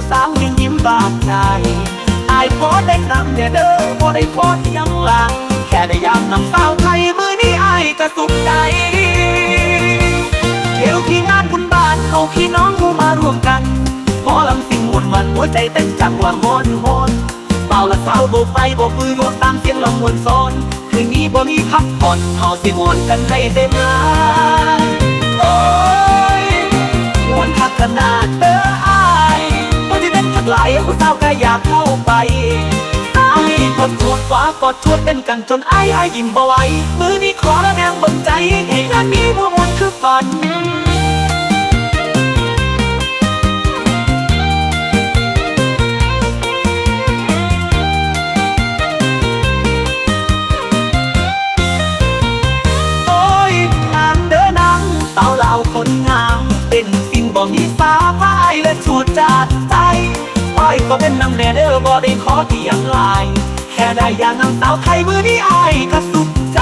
ผู้สาวยังยิ้มบานใจอายพอได้นำเนี่ยเด้อพอได้พอที่ยังหลัง แค่ได้ยามนำสาวไทยมือนี้อายก็สุขใจเกี่ยวที่งานบุญบ้านเอาพี่น้องผู้มารวมกันหมอลำสิ่งมวลมันหัวใจเต้นจังหวะโฮนโฮนเป่าละเสาโบกไฟโบกมือโยกตามเสียงลำมวนซ้อนคืนนี้บ่มีพักผ่อนเฮาสิมวนกันให้เต็มล้าน อยากเข้าไปไอ้กดชวดฟ้ากดชวดเต้นกันจนไอ้ไอ้ยิ้มบ่ไหวมือนี้ขอละแนงเบิ่งใจให้งานมีบ่มวนคือฝัน แน่เด้อบ่ได้ขอเทียงลาย แค่ได้อย่างนางสาวไทยมือนี้อายก็สุขใจ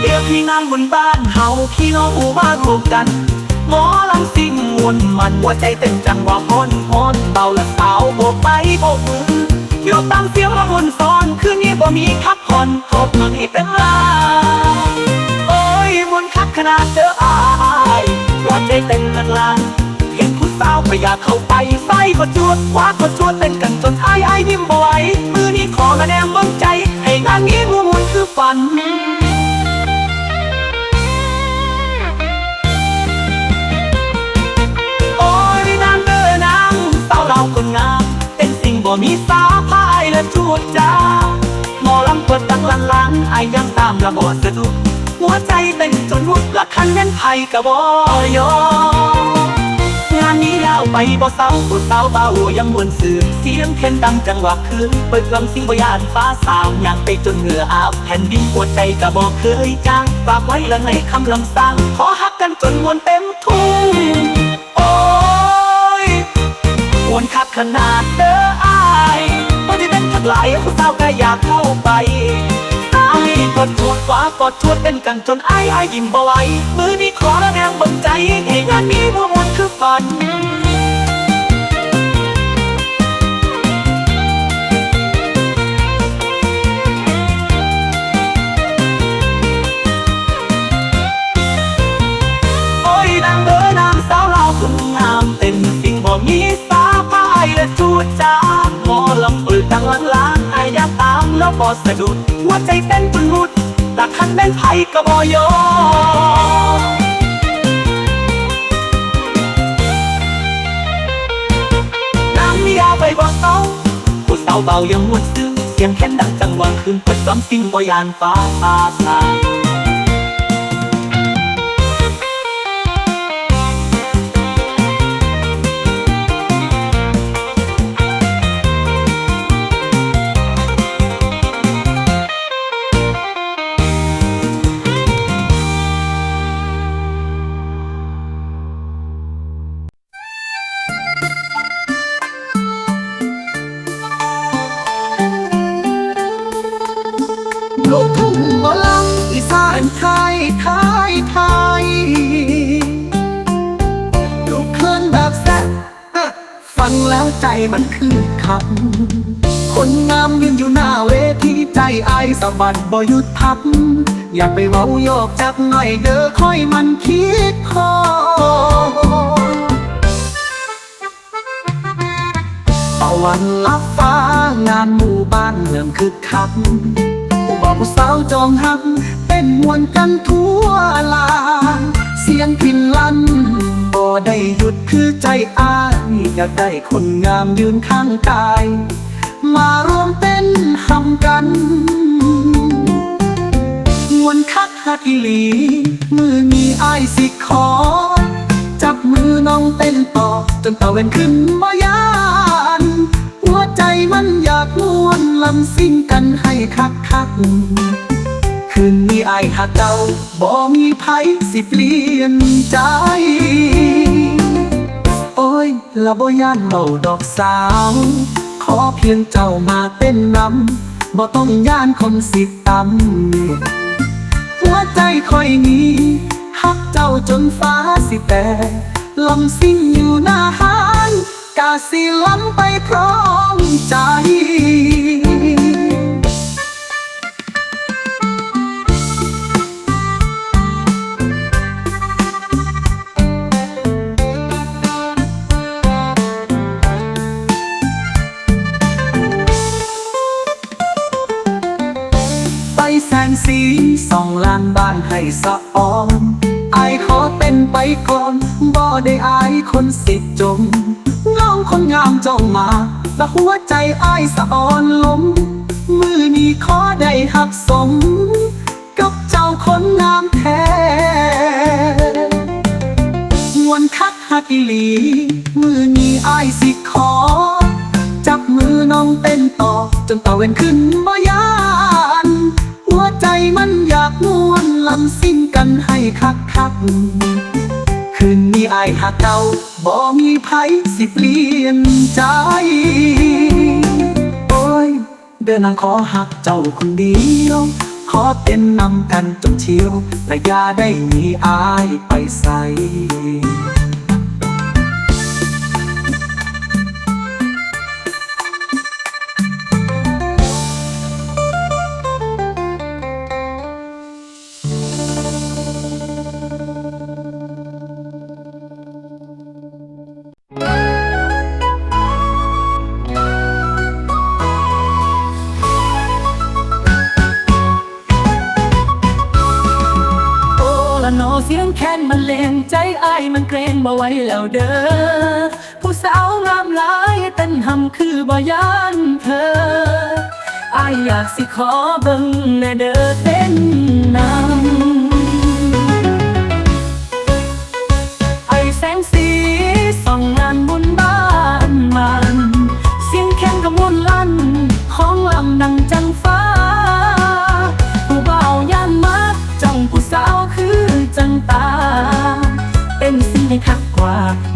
เดี๋ยวพี่นางบนบ้านเฮาพี่น้องอูมารวมกัน หมอลำสิ่งมวนมันหัวใจเต้นจังหวะฮอนฮอนเบาละสาวโบกไปโบกมือเกี่ตามเสียงละมุนซ้อนคืนนี้บ่มีพักผ่อนทบมือให้เป็นลายโอ้ยมวนคักขนาดเจออายหัวใจเต้นลันลาน เห็นผู้สาวก็อยากเข้าไปใส่ก็จวดคว้าก็จวดเต้นกันจนอายอายนิ่มบ่ไหวมือนี้ขอมาแนมเบิ่งใจ ให้งานนี้มัวมวนคือฝันโอ้ยนางเด้อนางสาเราคนงามเป็นสิ่งบ่มีสาพายและจูดจาหมอลำเปิดตังลันลันไอายยังตามระบสะดุดหัวใจเต้นจนวุบละคันแน่นไผ่กระบ่ยอานนี้ยาวไปบ่เศร้าผู้สาวเบายังมวนสื่อเสียงเพ่นดังจังหวะคืนเปิดกลำสิ่งบยานฟ้าสาวอยากไปจนเหงื่ออาบแผ่นดินหัวใจกะบ่เคยจางฝากไว้ละในคำลำสร้างขอฮักกันจนมวนเต็มทุ่งโอ้ยมวนคักขนาดเด้ออายบ่ได้เป็นทักหลายผู้สาวก็อยากเข้าไป กดชวดฟ้ากดชวดเต้นกันจนไอ้ไอ้ยิ้มบ่ไวมือนี้ขอละแนงบิ่งใจให้งานมีบ่มวนคือฝันโอ้ยนางเด้อนางสาวเราวคนงามเป็นสิ่งบ่มีสาพายและจูดจาหมอลำปืนดังลันล้าตาม แล้วบอสะดุดหัวใจเต้นปุ่นรุดหลักคันแม่นไผก็บอยอน้ำมียาไปบ่เศร้าผู้สาวเบายังมวนซึ้งเสียงแค้นดังจังหวะคืนเปิดซ้ำสิ่งบ่ยานฟ้าอาสา มันคือขับคนงามยืนอยู่หน้าเวทีใจไอายสะบัดบ่หยุดพัก อยากไปเว้าโยกจักหน่อยเด้อค่อยมันคิดพอตะวันลับฟ้างานหมู่บ้านเริ่มคึกคักผู้บอกสาวจองหักเป็นมวนกันทั่วลา เสียงพินลั่นบ่ได้หยุดคือใจอา อยากได้คนงามยืนข้างกาย มารวมเต้นทำกัน มวนคักฮักอีหลี มือมีไอายสิขอ จับมือน้องเต้นต่อ จนตะเวนขึ้นมายานหัวใจมันอยากม่วนลำซิ่งกันให้คักคักคืนนี้ไอายหักเจ้าบ่มีไผสิเปลี่ยนใจ โอ้ยละบ่ย่านเมาดอกสาว ขอเพียงเจ้ามาเต้นนำบ่ต้องย่านคนสิตำหัวใจคอยนี้ฮักเจ้าจนฟ้าสิแตกลำซิ่งอยู่หน้าหานกาสิล้ำไปพร้อมใจ งสีสองล้านบ้านให้สะออนไอขอเต้นไปก่อนบ่ได้อายคนสิจมน้องคนงามจ้องมา และหัวใจอายสะอ่อนลมมือนี้ขอได้หักสม กับเจ้าคนงามแท้มวนคักฮักอีหลี มือนี้อายสิขอ จับมือน้องเต้นต่อ จนตะเวนขึ้นบ่ยา ใจมันอยากมวนลำซิ่งกันให้คักคักคืนนี้อายหักเก่าบ่มีไผสิเปลี่ยนใจ โอ้ย เดินนางขอหักเจ้าคนเดียว ขอเต้นนำกันจนเที่ยวและอย่าได้มีอายไปใส่ เด้อผู้สาวงามหลายเต้นหำคือบ่ยานเธออายอยากสิขอเบิ่งแน่เด้อเต้นนำ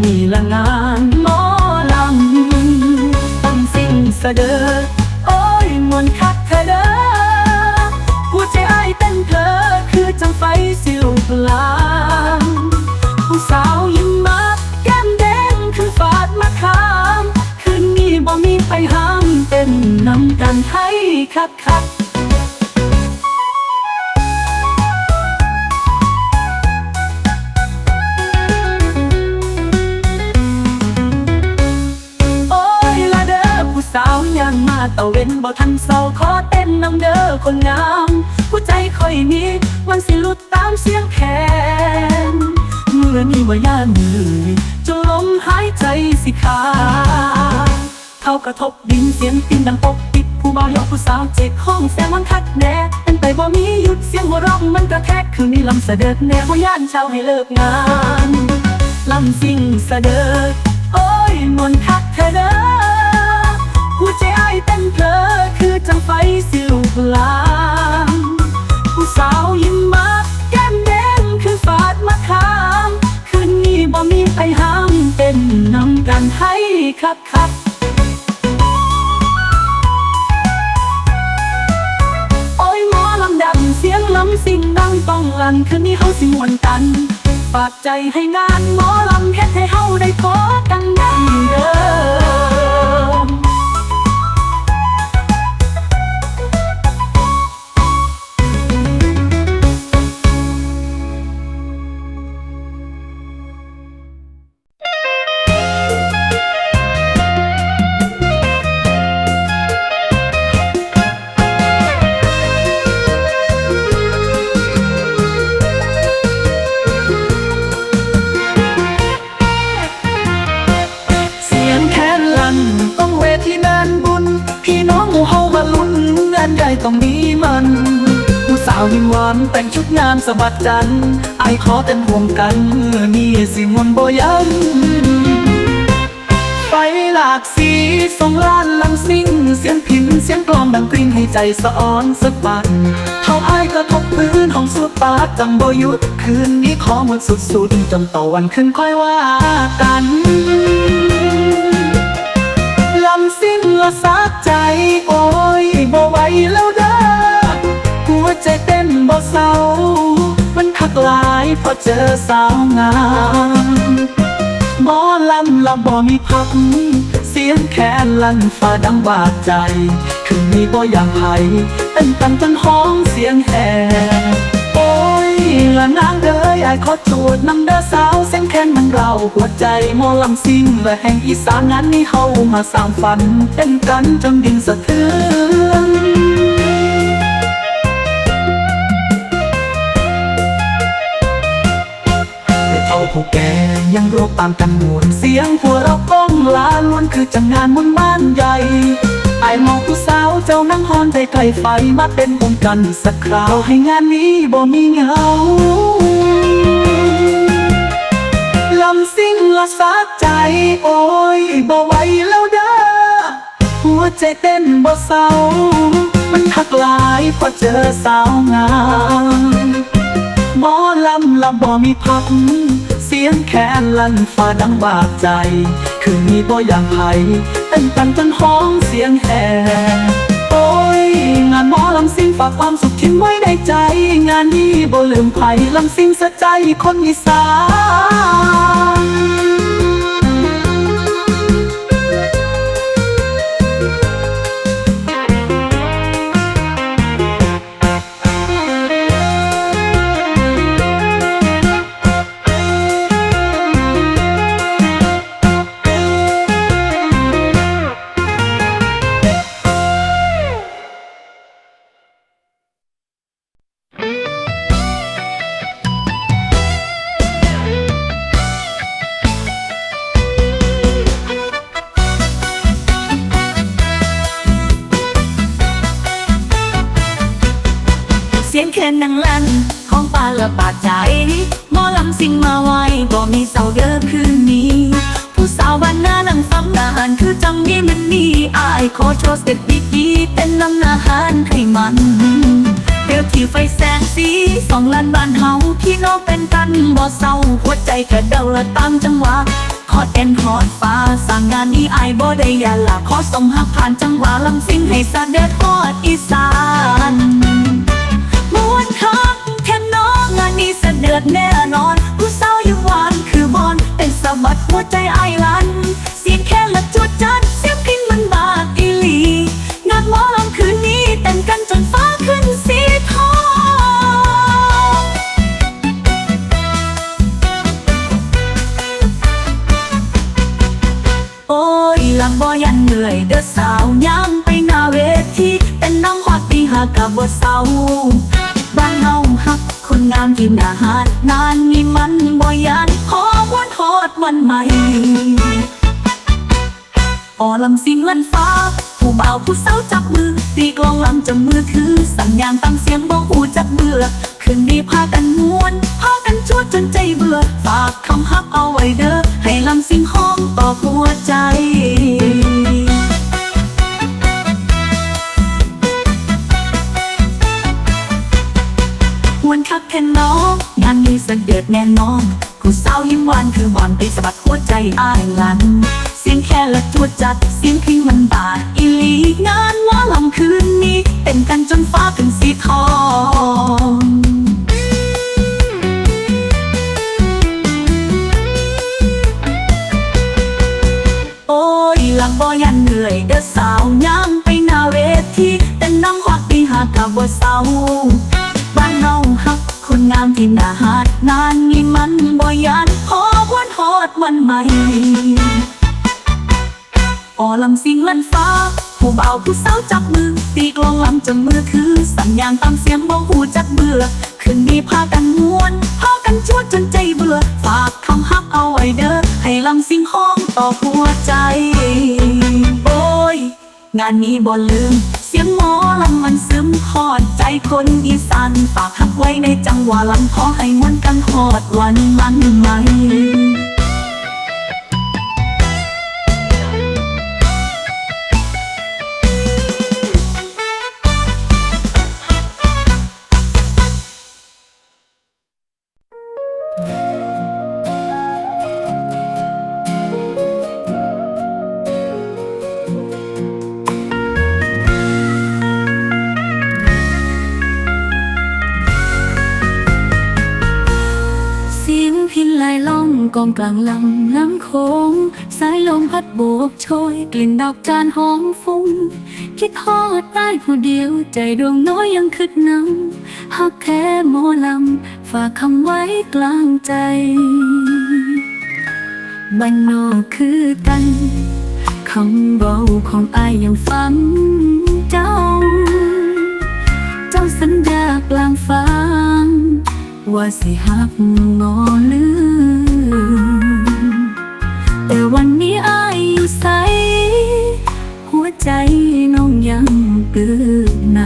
ว่ามีละงานหมอลำต้องสิ่งเสดอโอ้ยมวนคักเธอเด้อหัวใจอ้ายเต้นเธอคือจังไฟสิลุกลามผู้สาวยิ้มมาแก้มแดงคือฝาดมะขามคืนนี้บ่มีไปห้ามเต้นนำกันให้คักคัก ตะเวนบ่ทันเศร้าขอเต้นนำเด้อคนงามผู้ใจค่อยมีวันสิลุดตามเสียงแคนเมื่อนี้ว่าย่านมือจนลมหายใจสิขาเข้ากระทบดินเสียงตินดังปกปิดผู้บ่าวยอกผู้สาวเจ็ดห้องแซงมันคักแน่เป็นไปบ่มีหยุดเสียงหัวเราะมันกระแทกคืนนี้ลำเสด็จแน่บ่ย่านเช้าให้เลิกงานลำสิ่งเสด็จโอ้ยมนต์คักเธอเด้อ หัวใจอ้เต้นเพลอคือจังไฟสิลุกลามผู้สาวยิ้มมาแก้มแดงคือฝาดมะขามคืนนี้บ่มีใครห้ามเต้นนำกันให้คักคักโอ้ยหมอลำดังเสียงลำสิ่งดังต้องลันคืนนี้เฮาสิมวนกันฝากใจให้งานหมอลำเฮ็ดให้เฮาได้พอกันดังเดิม นงานใหญ่ต้องมีมันผู้สาวยิ้มหวานแต่งชุดงานสะบัดจันไอขอเต้นห่วมกันเมื่อนี้สิมวนบ่ยันไฟหลากสีส่งล้านลำซิ่ง เสียงพินเสียงกลองดังกริ่งให้ใจสะอ้อนสะบัดเท่าไอายกระทบพื้นห้องสุดปาจังบ่หยุดคืนนี้ขอหมดสุดๆจนต่อวันขึ้นค่อยว่ากัน มันคักหลายพอเจอสาวงามหมอลำลำบ่มีพัก เสียงแค่ลั่นฟ้าดังบาดใจคืนนี้บ่อยากไห้เต้นกันจนห้องเสียงแห่โอ้ยละนางเอ้ยไอายขอจูดน้ำเด้อสาวเส้นแค้นมันเราหัวใจหมอลำซิ่งและแห่งอีสานงานนี้เฮามาสร้างฝันเต้นกันจนดินสะเทือนามกันหมุนเสียงหัวเราก้องลาล้วนคือจังงานมุนบ้านใหญ่ไอมองผู้สาวเจ้านั่งฮอนใจไกลไฟมาเป็นวงกันสักคราวให้งานนี้บ่มีเหงาลำซิ่งละสาใจโอ้ยบ่ไหวแล้วเด้อหัวใจเต้นบ่เศร้ามันทักหลายพอเจอสาวงามหมอลำลำบ่มีพัก สียงแค่ลั่นฟ้าดังบาดใจ คืนนี้บ่อยากไห้เต้นตันจนห้องเสียงแห่โอ้ย งานหมอลำซิ่งฝากความสุขทิ้งไว้ในใจ งานนี้บ่ลืมไผ่ลำซิ่งสะใจคนอีสาน คือจังมีมันมีอายขอโชว์สเต็ปดีๆเป็นน้ำอาหารให้มันเดี๋ยวที่ไฟแสงสีสองล้านบ้านเฮาพี่น้องเป็นกันบ่เศร้าหัวใจกระเดาละตามจังหวะฮอดแอนฮอดฟ้าสั่งงานนี้อายบ่ได้ยาละขอส่งหักผ่านจังหวะลำซิ่งให้สะเด็ดฮอดอีสานมวนคักแค่น้องงานนี้เสด็จแน่นอนผู้สาวยังหวาน มอน เป็นสะบัดหัวใจไอรัน เสียงแค่ละจุดจันเสียง ลองลำจำมือถือ สั่งยางตั้งเสียงบอกหูจักเบื่อ คืนนี้พากันม้วนพากันชวดจนใจเบื่อ ฝากคำฮักเอาไว้เด้อ ให้ลำสิงห้องต่อหัวใจวนคักแค่น้อง งานนี้เสด็จแน่นอน ผู้สาวยิ้มหวานคือบอนไปสะบัดหัวใจอ้ายลัน เสียงแค่ละจวดจัดเสียงพิงมันบาดอีลีงานว่าลำคืนนี้เต้นกันจนฟ้าเป็นสีทอง วันฮอดวันใหม่ออลำสิงลันฟ้า ผู้เบาผู้สาวจับมือ ตีกลองลำจนมือคือ สัญญาณตามเสียงบ่หูจักเบื่อ คืนนี้พากันม้วนพากันชวดจนใจเบื่อ ฝากคำฮักเอาไว้เด้อ ให้ลำสิงห้องต่อหัวใจ โอ้ย งานนี้บ่ลืม เสียงหมอลำมันซึมหอดใจคนอีสานฝากหักไว้ในจังหวะลำขอให้มวนกันหอดวันมันใหม่ องกลางลำน้ำโขงสายลมพัดโบกโชย กลิ่นดอกจานหอมฟุ้งคิดฮอดได้ผู้เดียวใจดวงน้อยยังคิดนำหักแค่หมอลำ ฝากคำไว้กลางใจบ้านนอกคือกันคำเบาของอายยังฟังเจ้า เจ้าสัญญากลางฟังว่าสิหักงอลื กื้อน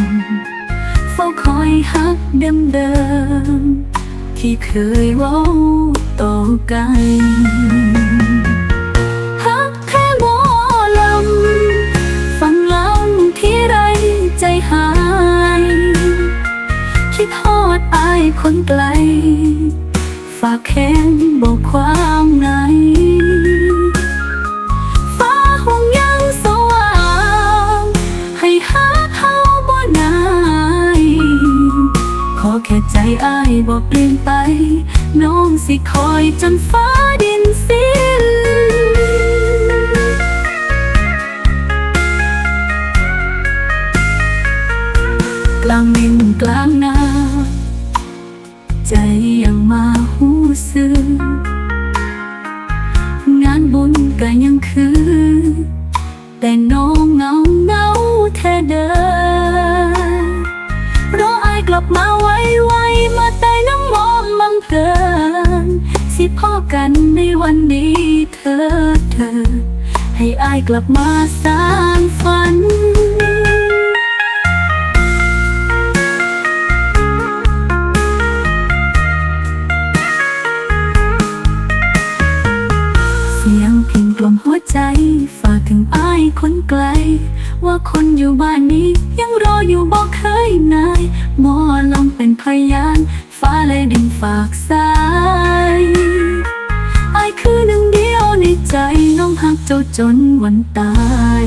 ำเฝ้าคอยหักเดิมเดิมที่เคยว้าต่อกันฮักแค่หมอลำฟังลำที่ไรใจหาย คิดฮอดอายคนไกล ฝากแค้นบอกความใน บอกเปลี่ยนไป น้องสิคอยจนฟ้าดินสิ้นกลางดินกลางนาใจยังมาหูซึ้งงานบุญก็ยังคือ แต่น้องเงาเงาแท้เดินรออายกลับมาไว พอกันในวันนี้เธอเธอ ให้อายกลับมาสร้างฝันเสียงพิงกลมหัวใจ ฝากถึงอ้ายคนไกล ว่าคนอยู่บ้านนี้ ยังรออยู่บอกเคยนายหมอลองเป็นพยาน ฟ้าและดินฝากสาย คือหนึ่งเดียวในใจน้องหักเจ้าจนวันตาย